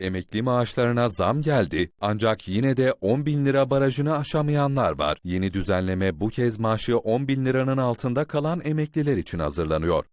Emekli maaşlarına zam geldi ancak yine de 10 bin lira barajını aşamayanlar var. Yeni düzenleme bu kez maaşı 10 bin liranın altında kalan emekliler için hazırlanıyor.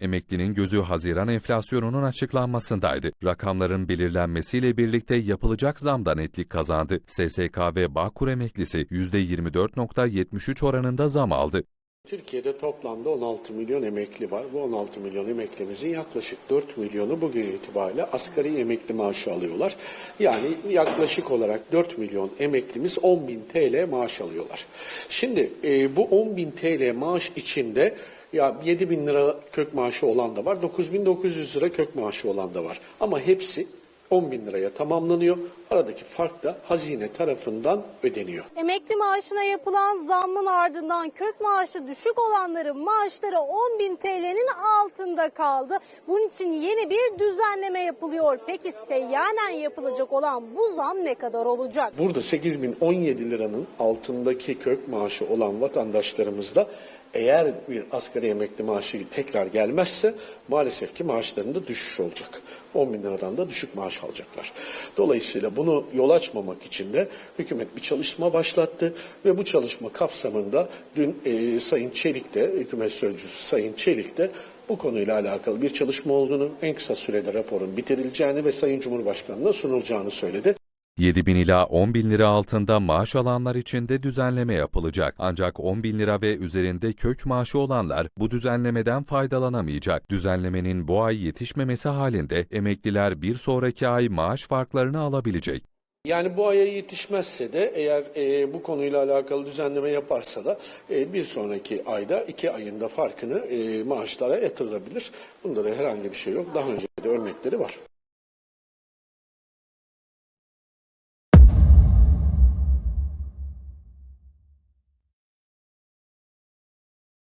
Emeklinin gözü Haziran enflasyonunun açıklanmasındaydı. Rakamların belirlenmesiyle birlikte yapılacak zamda netlik kazandı. SSK ve Bağkur emeklisi %24.73 oranında zam aldı. Türkiye'de toplamda 16 milyon emekli var. Bu 16 milyon emeklimizin yaklaşık 4 milyonu bugün itibariyle asgari emekli maaşı alıyorlar. Yani yaklaşık olarak 4 milyon emeklimiz 10 bin TL maaş alıyorlar. Şimdi e, bu 10 bin TL maaş içinde ya 7 bin lira kök maaşı olan da var, 9900 lira kök maaşı olan da var. Ama hepsi 10 bin liraya tamamlanıyor. Aradaki fark da hazine tarafından ödeniyor. Emekli maaşına yapılan zammın ardından kök maaşı düşük olanların maaşları 10 bin TL'nin altında kaldı. Bunun için yeni bir düzenleme yapılıyor. Peki seyyanen yapılacak olan bu zam ne kadar olacak? Burada 8017 liranın altındaki kök maaşı olan vatandaşlarımız da eğer bir asgari emekli maaşı tekrar gelmezse maalesef ki maaşlarında düşüş olacak. 10 bin liradan da düşük maaş alacaklar. Dolayısıyla bunu yol açmamak için de hükümet bir çalışma başlattı ve bu çalışma kapsamında dün e, Sayın Çelik de, hükümet sözcüsü Sayın Çelik de bu konuyla alakalı bir çalışma olduğunu, en kısa sürede raporun bitirileceğini ve Sayın Cumhurbaşkanı'na sunulacağını söyledi. 7 bin ila 10 bin lira altında maaş alanlar için de düzenleme yapılacak. Ancak 10 bin lira ve üzerinde kök maaşı olanlar bu düzenlemeden faydalanamayacak. Düzenlemenin bu ay yetişmemesi halinde emekliler bir sonraki ay maaş farklarını alabilecek. Yani bu aya yetişmezse de eğer e, bu konuyla alakalı düzenleme yaparsa da e, bir sonraki ayda iki ayında farkını e, maaşlara yatırılabilir. Bunda da herhangi bir şey yok. Daha önce de örnekleri var.